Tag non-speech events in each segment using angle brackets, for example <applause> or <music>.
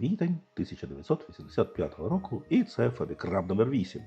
квітень 1985 року, і це Famicom номер 8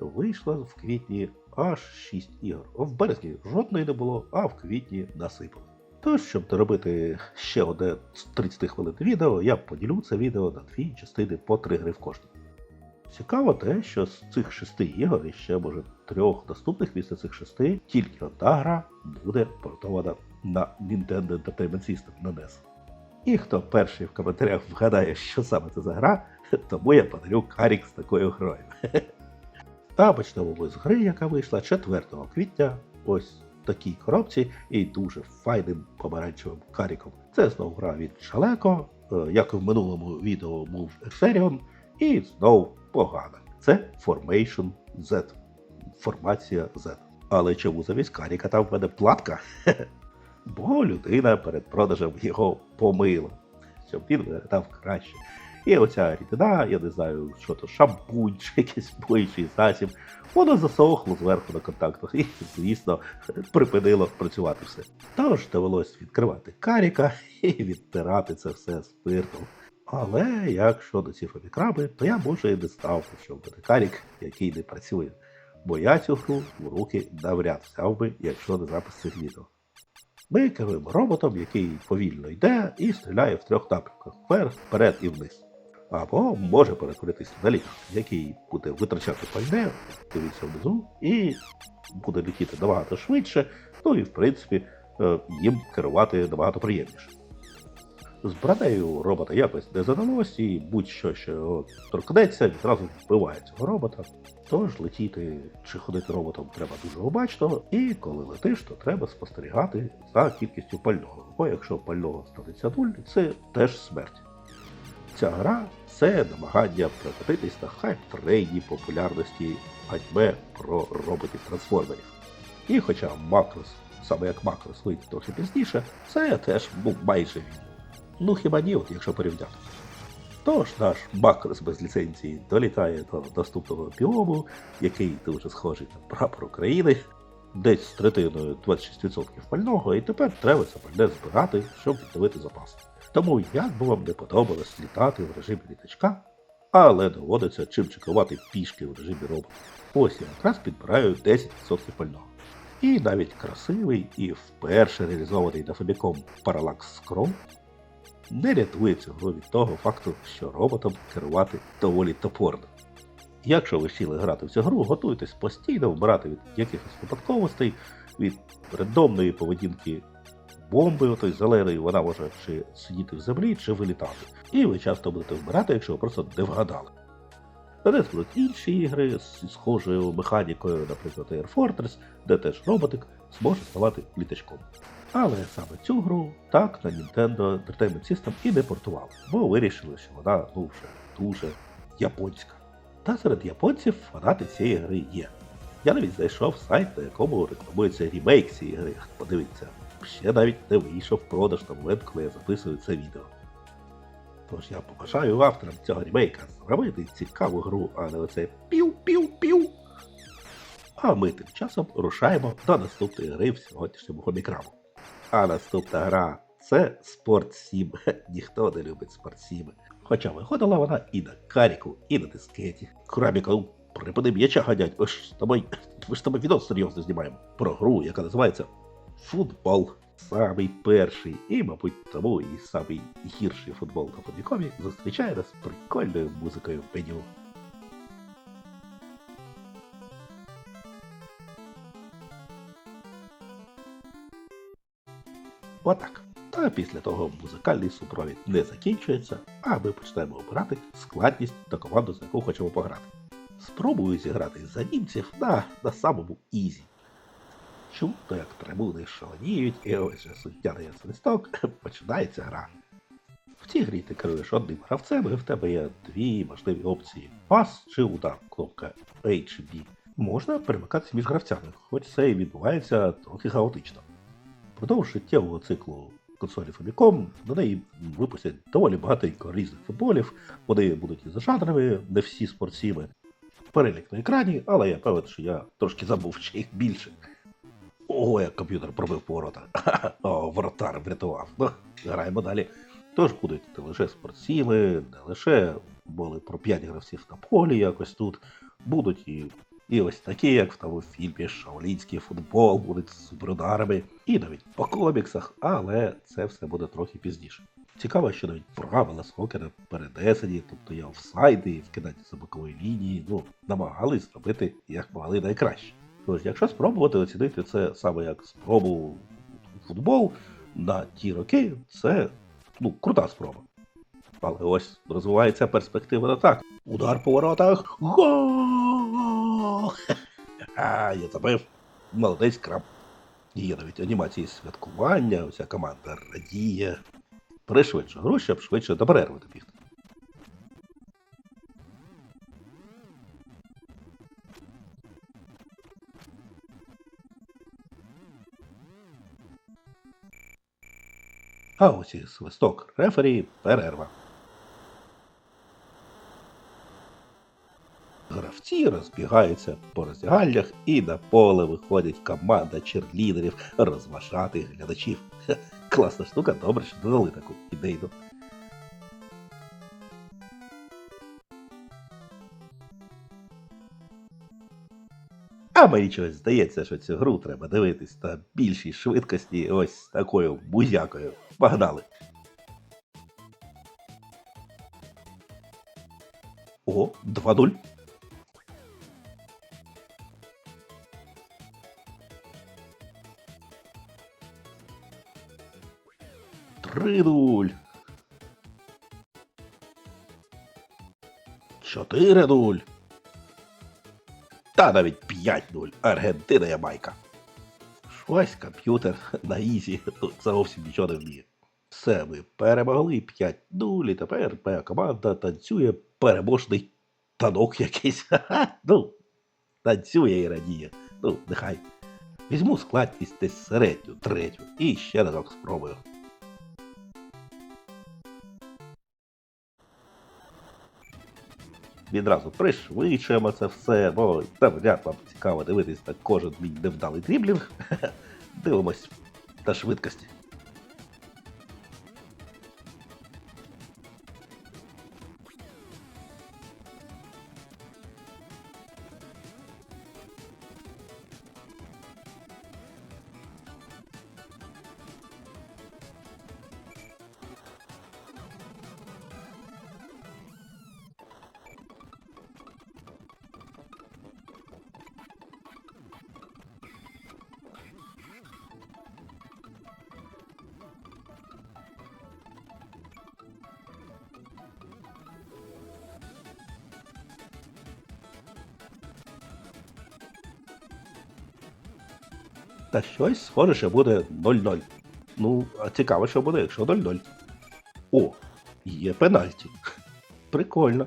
Вийшло в квітні аж 6 ігор. В березні жодної не було, а в квітні насипали. Тож, щоб доробити ще одне з 30 хвилин відео, я поділю це відео на дві частини по 3 гри в кожній. Цікаво те, що з цих шести ігор і ще може трьох наступних після цих шести, тільки одна гра буде портована на Nintendo Entertainment System на NES. І хто перший в коментарях вгадає, що саме це за гра, тому я подарю карік з такою грою. А почнемо ми з гри, яка вийшла 4 квітня, ось в такій коробці і дуже файним помаранчевим каріком. Це знову гра від Шалеко, е, як і в минулому відео був Еферіон, і знову погана. Це Formation Z. Формація Z. Але чому замість каріка там в мене платка? Бо людина перед продажем його помила, щоб він виглядав краще. І оця рідина, я не знаю, що то шампунь чи якийсь боючий засіб, воно засохло зверху на контактах і, звісно, припинило працювати все. Тож довелось відкривати каріка і відтирати це все спиртом. Але якщо до ці фобікраби, то я може і не став, що буде карік, який не працює. Бо я цю гру в руки навряд взяв би, якщо не запис цих відео. Ми керуємо роботом, який повільно йде і стріляє в трьох напрямках вверх, вперед і вниз. Або може перетворитися на літак, який буде витрачати пальне, дивіться внизу, і буде летіти набагато швидше, ну і в принципі е, їм керувати набагато приємніше. З бронею робота якось не задалось, і будь-що, що торкнеться, відразу вбиває цього робота. Тож летіти чи ходити роботом треба дуже обачно, і коли летиш, то треба спостерігати за кількістю пального. Бо якщо пального станеться нуль, це теж смерть. Ця гра це намагання прокатитись на хайп-трейні популярності аніме про роботів-трансформерів. І хоча Макрос, саме як Макрос вийде трохи пізніше, це теж був майже. Ну хіба ні, от якщо порівняти. Тож наш Макрос без ліцензії долітає до наступного біому, який дуже схожий на прапор України, десь з третиною 26% пального, і тепер треба це пальне збирати, щоб відновити запас. Тому як би вам не подобалось літати в режимі літачка, але доводиться чимчикувати пішки в режимі робота. Ось я якраз підбираю 10% пального. І навіть красивий і вперше реалізований на Famicom Parallax Scroll не рятує цю гру від того факту, що роботом керувати доволі топорно. Якщо ви сіли грати в цю гру, готуйтесь постійно вбирати від якихось випадковостей, від рандомної поведінки бомби, отой зеленої, вона може чи сидіти в землі, чи вилітати. І ви часто будете вбирати, якщо ви просто не вгадали. На нас будуть інші ігри з схожою механікою, наприклад, Air Fortress, де теж роботик зможе ставати літачком. Але саме цю гру так на Nintendo Entertainment System і не портували, бо вирішили, що вона ну, вже дуже японська. Та серед японців фанати цієї гри є. Я навіть знайшов сайт, на якому рекламується ремейк цієї гри. Подивіться, ще навіть не вийшов продаж на момент, коли я записую це відео. Тож я побажаю авторам цього ремейка зробити цікаву гру, а не оце пів-пів-пів. А ми тим часом рушаємо до наступної гри в сьогоднішньому хомікраму. А наступна гра це 7. <laughs> Ніхто не любить 7. Хоча виходила вона і на каріку, і на дискеті. Краміка, ну, припини м'яча ганять, ми ж з тобою, ми ж з відео серйозно знімаємо. Про гру, яка називається Футбол. Самий перший і, мабуть, тому і самий гірший футбол на Фабікомі зустрічає нас прикольною музикою в меню. Отак. Та після того музикальний супровід не закінчується, а ми почнемо обирати складність та команду, з яку хочемо пограти. Спробую зіграти за німців на, на самому ізі. Чутно, як трибуни шаленіють, і ось же суддя дає свисток, <laughs> починається гра. В цій грі ти керуєш одним гравцем, і в тебе є дві можливі опції: пас чи удар, кнопка A чи B. Можна перемикатися між гравцями, хоч це і відбувається трохи хаотично. Впродовж життєвого циклу консолі Famicom до неї випустять доволі багатенько різних футболів, вони будуть і за жанрами, не всі спортсіми. Перелік на екрані, але я певен, що я трошки забув, що їх більше. Ого, як комп'ютер пробив ворота. <laughs> О, воротар врятував. Ну, граємо далі. Тож будуть не лише спортсіли, не лише були про 5 гравців на полі якось тут, будуть і, і ось такі, як в тому фільмі Шаолінський футбол, будуть з брударами, і навіть по коміксах, але це все буде трохи пізніше. Цікаво, що навіть правила Сокера перенесені, тобто є офсайди і вкидання за бокової лінії, ну, намагались зробити як могли найкраще. Тож, якщо спробувати оцінити це саме як спробу футбол на ті роки, це ну, крута спроба. Але ось розвивається перспектива на так. Удар по воротах. Гол! Ха-ха, я забив. Молодець краб. Є навіть анімації святкування, вся команда радіє. Пришвидше гру, щоб швидше до перерви добігти. А ось і свисток рефері перерва. Гравці розбігаються по роздягальнях і на поле виходить команда черлідерів розважати глядачів. Хе, класна штука, добре, що додали таку ідейну. А мені чогось здається, що цю гру треба дивитись на більшій швидкості ось такою бузякою. Погнали! О, 2-0. Три. Чотири нуль. Та навіть 5-0. Аргентина Ямайка. Щось комп'ютер <laughs> на ізі тут <laughs> зовсім нічого не вміє. Все, ми перемогли 5-0, і тепер моя команда танцює переможний танок якийсь. <laughs> Ну, танцює і радіє. Ну, нехай. Візьму складність десь середню, третю, і ще разок спробую. Відразу пришвидшуємо це все, бо там ряд вам цікаво дивитись на кожен мій невдалий дріблінг. <laughs> Дивимось на швидкості. Та щось схоже, що буде 0-0. Ну, а цікаво, що буде, якщо 0-0. О, є пенальті. Прикольно.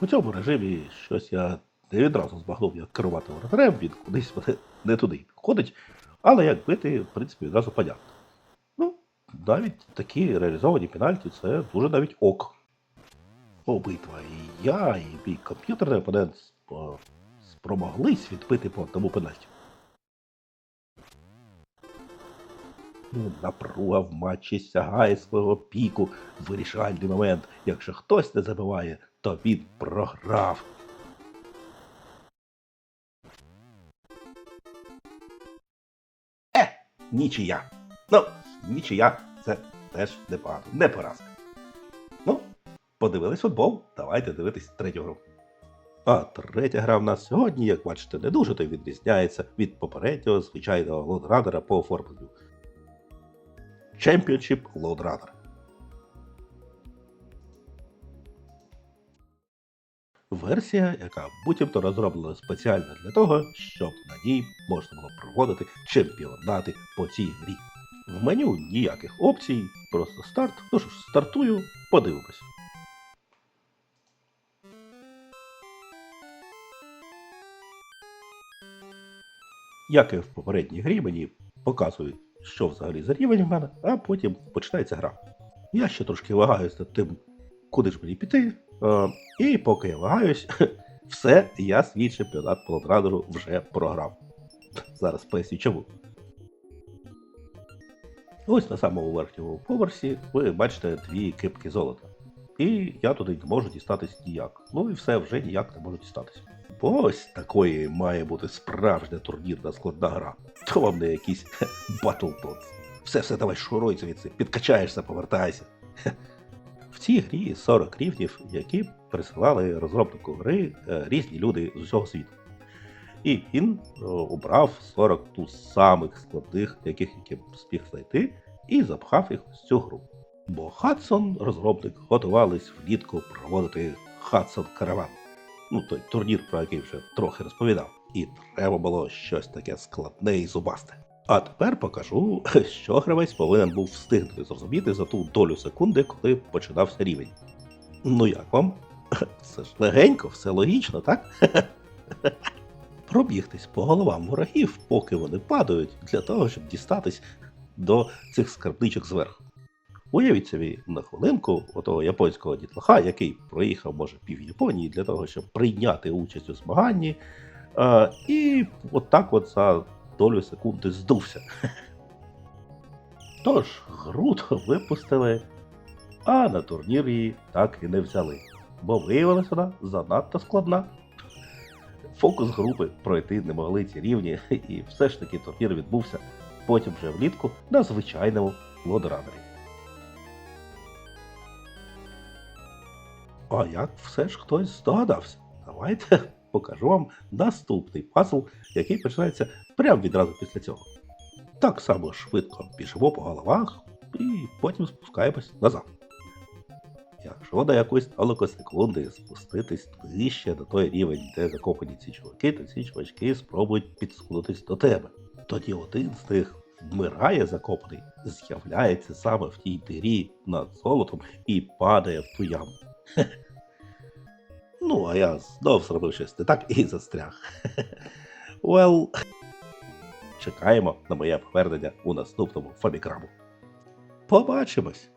У цьому режимі щось я не відразу збагнув, як керувати воротарем, він кудись мене не туди ходить. Але як бити, в принципі, відразу понятно. Ну, навіть такі реалізовані пенальті це дуже навіть ок. Обидва і я, і мій комп'ютерний опонент спромоглись відбити по одному пенальті. Ну, Напруга в матчі сягає свого піку вирішальний момент. Якщо хтось не забиває, то він програв. Е, нічия. Ну, нічия це теж непогано, не поразка. Ну, подивились футбол, давайте дивитись третю гру. А третя гра в нас сьогодні, як бачите, не дуже то відрізняється від попереднього звичайного лоудранера по оформленню. Championship Load Runner. Версія, яка буцімто розроблена спеціально для того, щоб на ній можна було проводити чемпіонати по цій грі. В меню ніяких опцій, просто старт. Ну що ж, стартую, подивимось. Як і в попередній грі, мені показують, що взагалі за рівень в мене, а потім починається гра. Я ще трошки вагаюсь над тим, куди ж мені піти. Е, і поки я вагаюсь, <laughs> все, я свій чемпіонат по вже програв. <laughs> Зараз поясню чому. Ось на самому верхньому поверсі ви бачите дві кипки золота. І я туди не можу дістатись ніяк. Ну і все вже ніяк не можу дістатись. Ось такої має бути справжня турнірна складна гра. То вам не якийсь <laughs> Battletoads. Все, все, давай шуруй звідси, підкачаєшся, повертайся. В цій грі 40 рівнів, які присилали розробнику гри е, різні люди з усього світу. І він е, обрав 40 ту самих складних, яких б спіг знайти, і запхав їх в цю гру. Бо Хадсон, розробник, готувались влітку проводити Хадсон Караван. Ну, той турнір, про який вже трохи розповідав. І треба було щось таке складне і зубасте. А тепер покажу, <laughs> що гравець повинен був встигнути зрозуміти за ту долю секунди, коли починався рівень. Ну як вам? <laughs> Це ж легенько, все логічно, так? <laughs> Пробігтись по головам ворогів, поки вони падають, для того, щоб дістатись до цих скарбничок зверху. Уявіть собі на хвилинку отого японського дітлаха, який проїхав, може, пів Японії для того, щоб прийняти участь у змаганні, е, і отак от за долю секунди здувся. Тож, груто випустили, а на турнір її так і не взяли, бо виявилася вона занадто складна. Фокус групи пройти не могли ці рівні, і все ж таки турнір відбувся потім вже влітку на звичайному лодранері. А як все ж хтось здогадався? Давайте <laughs> покажу вам наступний пазл, який починається прямо відразу після цього. Так само швидко біжимо по головах і потім спускаємось назад. Якщо на якусь толику секунди спуститись нижче на той рівень, де закопані ці чуваки, то ці чувачки спробують підсунутись до тебе. Тоді один з них вмирає закопаний, з'являється саме в тій дирі над золотом і падає в ту яму. <laughs> Ну, а я знов зробив щось не так і застряг. <laughs> Well, <laughs> чекаємо на моє повернення у наступному Фобіграму. Побачимось!